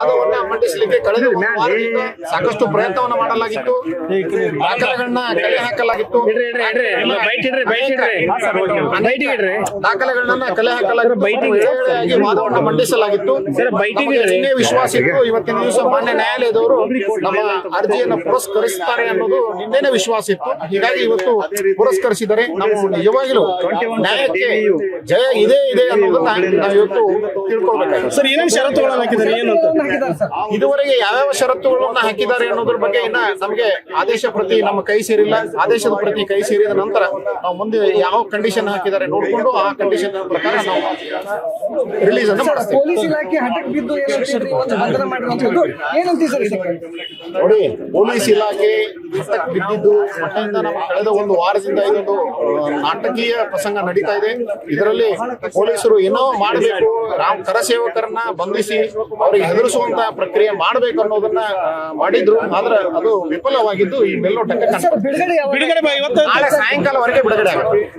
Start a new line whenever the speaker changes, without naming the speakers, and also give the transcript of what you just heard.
ವಾದವನ್ನ ಮಂಡಿಸಲಿಕ್ಕೆ ಕಳೆದ ಸಾಕಷ್ಟು ಪ್ರಯತ್ನವನ್ನು ಮಾಡಲಾಗಿತ್ತು. ದಾಖಲೆಗಳನ್ನ ಕಲೆ ಹಾಕಲಾಗಿತ್ತು. ದಾಖಲೆಗಳನ್ನ ಕಲೆ ಹಾಕಲಾಗಿತ್ತು. ವಾದವನ್ನು ವಾದವನ್ನ ಮಂಡಿಸಲಾಗಿತ್ತು. ನಿನ್ನೆ ವಿಶ್ವಾಸ ಇತ್ತು. ಇವತ್ತಿನ ದಿವಸ ಮಾನ್ಯ ನ್ಯಾಯಾಲಯದವರು ನಮ್ಮ ಅರ್ಜಿಯನ್ನು ಪುರಸ್ಕರಿಸುತ್ತಾರೆ ಅನ್ನೋದು ನಿನ್ನೆನೆ ವಿಶ್ವಾಸ ಇತ್ತು. ಹೀಗಾಗಿ ಇವತ್ತು ಪುರಸ್ಕರಿಸಿದರೆ ನಾವು ನಿಜವಾಗಿಲೂ ನ್ಯಾಯಕ್ಕೆ ಜಯ ಇದೆ ಇದೆ ಅನ್ನೋದನ್ನ ನಾವು ಇವತ್ತು ತಿಳ್ಕೊಳ್ಬೇಕಾಗಿದೆ.
ಸರ್ ಏನೇನು ಶರತ್ತುಗಳನ್ನು ಹಾಕಿದ್ದಾರೆ. ಏನು ಅಂತ?
ಇದುವರೆಗೆ ಯಾವ್ಯಾವ ಷರತ್ತುಗಳನ್ನ ಹಾಕಿದ್ದಾರೆ ಅನ್ನೋದ್ರ ಬಗ್ಗೆ ಇನ್ನ ನಮಗೆ ಆದೇಶ ಪ್ರತಿ ನಮ್ಮ ಕೈ ಸೇರಿಲ್ಲ. ಆದೇಶದ ಪ್ರತಿ ಕೈ ಸೇರಿದ ನಂತರ ನಾವು ಮುಂದೆ ಯಾವ ಕಂಡೀಷನ್ ಹಾಕಿದ್ದಾರೆ ನೋಡಿಕೊಂಡು ಆ ಕಂಡೀಷನ್ ಪ್ರಕಾರ ನಾವು ರಿಲೀಸ್ ಅನ್ನು ಮಾಡ್ತೀವಿ.
ಪೊಲೀಸ್ ಇಲಾಖೆ ಹಠಕ್ಕೆ ಬಿದ್ದು ಏನಂತಿದ್ರಿ ಒಂದು ಬಂಧನ ಮಾಡಿರುವಂತದ್ದು. ಏನಂತೀವಿ ಸರ್
ನೋಡಿ ಪೊಲೀಸ್ ಇಲಾಖೆ ಹಠಕ್ಕೆ ಬಿದ್ದಿದ್ದು ನಮ್ಮ ಕಳೆದ ಒಂದು ವಾರದಿಂದ ಇದೊಂದು ನಾಟಕೀಯ ಪ್ರಸಂಗ ನಡೀತಾ ಇದೆ. ಇದರಲ್ಲಿ ಪೊಲೀಸರು ಏನೋ ಮಾಡಬೇಕು ರಾಮ್ ಕರಸೇವಕರನ್ನ ಬಂಧಿಸಿ ಅವರಿಗೆ ಹೆದರಿಸುವಂತ ಪ್ರಕ್ರಿಯೆ ಮಾಡಬೇಕು ಅನ್ನೋದನ್ನ ಮಾಡಿದ್ರು. ಆದ್ರೆ ಅದು ವಿಫಲವಾಗಿದ್ದು ಈ
ಬಿಡುಗಡೆ
ಇವತ್ತು
ನಾಳೆ ಸಾಯಂಕಾಲವರೆಗೆ ಬಿಡುಗಡೆ ಆಗುತ್ತೆ.